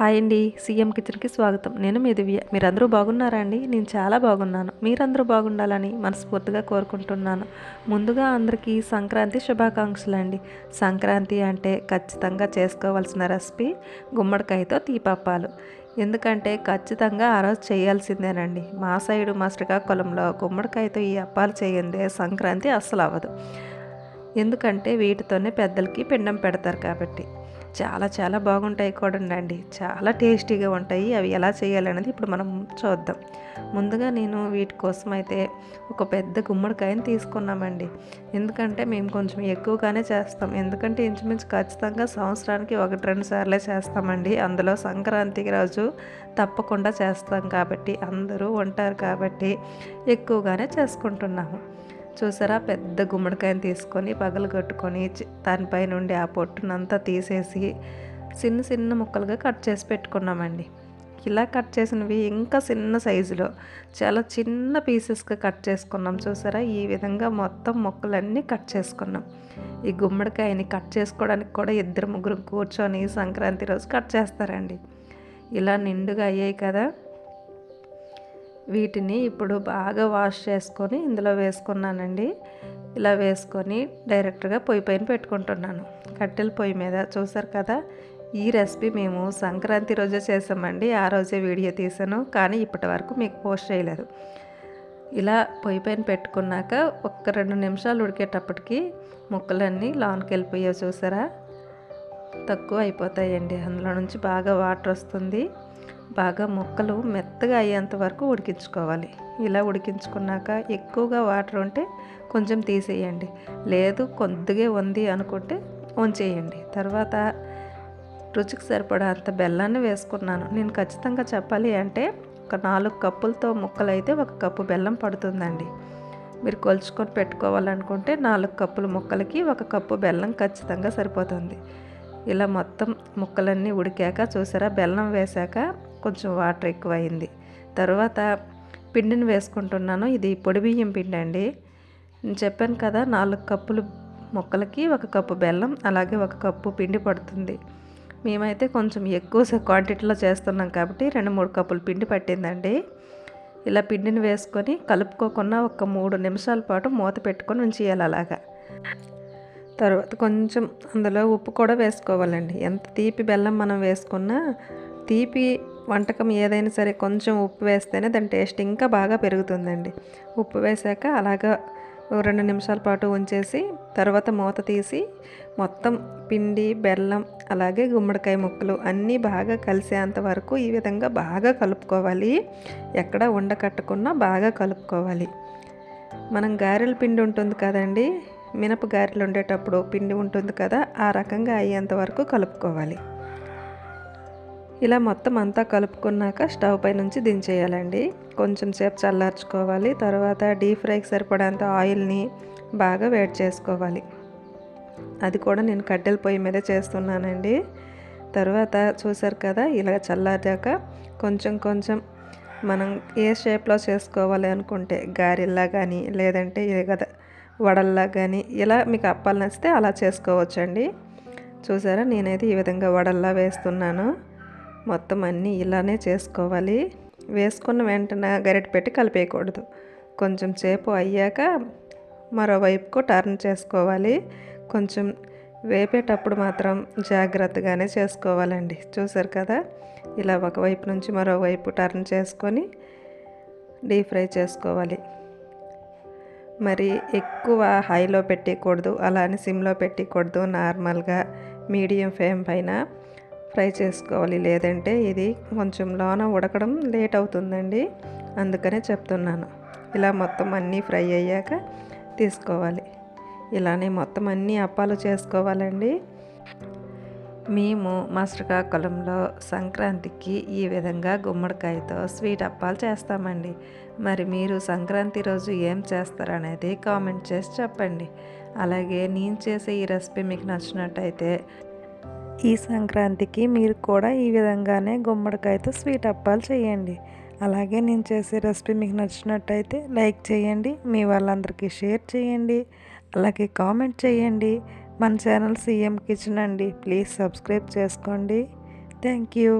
Hi అండి. CM కిచెన్కి స్వాగతం. నేను మీ దివ్య. మీరందరూ బాగున్నారా అండి? నేను చాలా బాగున్నాను. మీరందరూ బాగుండాలని మనస్ఫూర్తిగా కోరుకుంటున్నాను. ముందుగా అందరికీ సంక్రాంతి శుభాకాంక్షలు అండి. సంక్రాంతి అంటే ఖచ్చితంగా చేసుకోవాల్సిన రెసిపీ గుమ్మడికాయతో తీపప్పాలు. ఎందుకంటే ఖచ్చితంగా ఆ రోజు చేయాల్సిందేనండి. మా సైడు మా శ్రీకాకుళంలో గుమ్మడికాయతో ఈ అప్పాలు చేయందే సంక్రాంతి అస్సలు అవ్వదు ఎందుకంటే వీటితోనే పెద్దలకి పిండం పెడతారు కాబట్టి. చాలా చాలా బాగుంటాయి కూడా అండి. చాలా టేస్టీగా ఉంటాయి. అవి ఎలా చేయాలనేది ఇప్పుడు మనం చూద్దాం. ముందుగా నేను వీటి కోసం అయితే ఒక పెద్ద గుమ్మడికాయని తీసుకున్నామండి. ఎందుకంటే మేము కొంచెం ఎక్కువగానే చేస్తాం. ఎందుకంటే ఇంచుమించు ఖచ్చితంగా సంవత్సరానికి ఒకటి రెండు సార్లే చేస్తామండి. అందులో సంక్రాంతికి రోజు తప్పకుండా చేస్తాం కాబట్టి అందరూ ఉంటారు కాబట్టి ఎక్కువగానే చేసుకుంటున్నాము. చూసారా? పెద్ద గుమ్మడికాయని తీసుకొని పగలు కట్టుకొని దానిపై నుండి ఆ పొట్టునంతా తీసేసి చిన్న చిన్న ముక్కలుగా కట్ చేసి పెట్టుకున్నామండి. ఇలా కట్ చేసినవి ఇంకా చిన్న సైజులో చాలా చిన్న పీసెస్గా కట్ చేసుకున్నాం. చూసారా? ఈ విధంగా మొత్తం ముక్కలన్నీ కట్ చేసుకున్నాం. ఈ గుమ్మడికాయని కట్ చేసుకోవడానికి కూడా ఇద్దరు ముగ్గురు కూర్చొని సంక్రాంతి రోజు కట్ చేస్తారండి. ఇలా నిండుగా అయ్యాయి కదా? వీటిని ఇప్పుడు బాగా వాష్ చేసుకొని ఇందులో వేసుకున్నానండి. ఇలా వేసుకొని డైరెక్ట్గా పొయ్యి పైన పెట్టుకుంటున్నాను. కట్టెల పొయ్యి మీద. చూసారు కదా? ఈ రెసిపీ మేము సంక్రాంతి రోజే చేసామండి. ఆ రోజే వీడియో తీసాను. కానీ ఇప్పటి వరకు మీకు పోస్ట్ చేయలేదు. ఇలా పొయ్యి పైన పెట్టుకున్నాక ఒక్క రెండు నిమిషాలు ఉడికేటప్పటికి ముక్కలన్నీ లోనికి వెళ్ళిపోయావు చూసారా? తక్కువ అయిపోతాయండి. అందులో నుంచి బాగా వాటర్ వస్తుంది. బాగా ముక్కలు మెత్తగా అయ్యేంత వరకు ఉడికించుకోవాలి. ఇలా ఉడికించుకున్నాక ఎక్కువగా వాటర్ ఉంటే కొంచెం తీసేయండి. లేదు కొద్దిగా ఉంది అనుకుంటే ఉంచేయండి. తర్వాత రుచికి సరిపడా అంత బెల్లాన్ని వేసుకున్నాను. నేను ఖచ్చితంగా చెప్పాలి అంటే ఒక నాలుగు కప్పులతో ముక్కలు అయితే ఒక కప్పు బెల్లం పడుతుందండి. మీరు కొలుచుకొని పెట్టుకోవాలనుకుంటే నాలుగు కప్పుల ముక్కలకి ఒక కప్పు బెల్లం ఖచ్చితంగా సరిపోతుంది. ఇలా మొత్తం ముక్కలన్నీ ఉడికాక చూసారా? బెల్లం వేశాక కొంచెం వాటర్ ఎక్కువ అయింది తర్వాత పిండిని వేసుకుంటున్నాను. ఇది పొడి బియ్యం పిండి అండి. నేను చెప్పాను కదా నాలుగు కప్పులు మొక్కలకి ఒక కప్పు బెల్లం అలాగే ఒక కప్పు పిండి పడుతుంది. మేమైతే కొంచెం ఎక్కువ క్వాంటిటీలో చేస్తున్నాం కాబట్టి రెండు మూడు కప్పులు పిండి పట్టిందండి. ఇలా పిండిని వేసుకొని కలుపుకోకుండా ఒక మూడు నిమిషాల పాటు మూత పెట్టుకొని ఉంచేయాలి అలాగా. తర్వాత కొంచెం అందులో ఉప్పు కూడా వేసుకోవాలండి. ఎంత తీపి బెల్లం మనం వేసుకున్నా తీపి వంటకం ఏదైనా సరే కొంచెం ఉప్పు వేస్తేనే దాని టేస్ట్ ఇంకా బాగా పెరుగుతుందండి. ఉప్పు వేసాక అలాగా రెండు నిమిషాల పాటు ఉంచేసి తర్వాత మూత తీసి మొత్తం పిండి బెల్లం అలాగే గుమ్మడికాయ ముక్కలు అన్నీ బాగా కలిసేంత వరకు ఈ విధంగా బాగా కలుపుకోవాలి. ఎక్కడ ఉండకట్టకుండా బాగా కలుపుకోవాలి. మనం గారెల పిండి ఉంటుంది కదండి మినప గారెలు ఉండేటప్పుడు పిండి ఉంటుంది కదా ఆ రకంగా అయ్యేంత వరకు కలుపుకోవాలి. ఇలా మొత్తం అంతా కలుపుకున్నాక స్టవ్ పై నుంచి దించేయాలండి. కొంచెం సేపు చల్లార్చుకోవాలి. తర్వాత డీప్ ఫ్రైకి సరిపడేంత ఆయిల్ని బాగా వేడి చేసుకోవాలి. అది కూడా నేను కట్టెల పొయ్యి మీద చేస్తున్నానండి. తర్వాత చూసారు కదా ఇలా చల్లారాక కొంచెం కొంచెం మనం ఏ షేప్లో చేసుకోవాలి అనుకుంటే గారెల్లా కానీ లేదంటే ఏ కదా వడల్లా కానీ ఇలా మీకు అప్పాలు నచ్చితే అలా చేసుకోవచ్చండి. చూసారా? నేనైతే ఈ విధంగా వడల్లా వేస్తున్నాను. మొత్తం అన్నీ ఇలానే చేసుకోవాలి. వేసుకున్న వెంటనే గరిట పెట్టి కలిపేయకూడదు. కొంచెం సేపు అయ్యాక మరోవైపుకు టర్న్ చేసుకోవాలి. కొంచెం వేపేటప్పుడు మాత్రం జాగ్రత్తగానే చేసుకోవాలండి. చూసారు కదా? ఇలా ఒకవైపు నుంచి మరోవైపు టర్న్ చేసుకొని డీప్ ఫ్రై చేసుకోవాలి. మరి ఎక్కువ హైలో పెట్టకూడదు అలా అని సిమ్లో పెట్టకూడదు. నార్మల్గా మీడియం ఫ్లేమ్ పైన ఫ్రై చేసుకోవాలి. లేదంటే ఇది కొంచెం లోన ఉడకడం లేట్ అవుతుందండి. అందుకనే చెప్తున్నాను. ఇలా మొత్తం అన్నీ ఫ్రై అయ్యాక తీసుకోవాలి. ఇలానే మొత్తం అన్నీ అప్పాలు చేసుకోవాలండి. మేము మా శ్రీకాకుళంలో సంక్రాంతికి ఈ విధంగా గుమ్మడికాయతో స్వీట్ అప్పాలు చేస్తామండి. మరి మీరు సంక్రాంతి రోజు ఏం చేస్తారనేది కామెంట్ చేసి చెప్పండి. అలాగే నేను చేసే ఈ రెసిపీ మీకు నచ్చినట్టయితే ఈ సంక్రాంతికి మీరు కూడా ఈ విధంగానే గుమ్మడికాయతో స్వీట్ అప్పాలు చేయండి. అలాగే నేను చేసే రెసిపీ మీకు నచ్చినట్టయితే లైక్ చేయండి మీ వాళ్ళందరికీ షేర్ చేయండి అలాగే కామెంట్ చేయండి. మన ఛానల్ సీఎం కిచెన్ అండి. ప్లీజ్ సబ్స్క్రైబ్ చేసుకోండి. Thank you.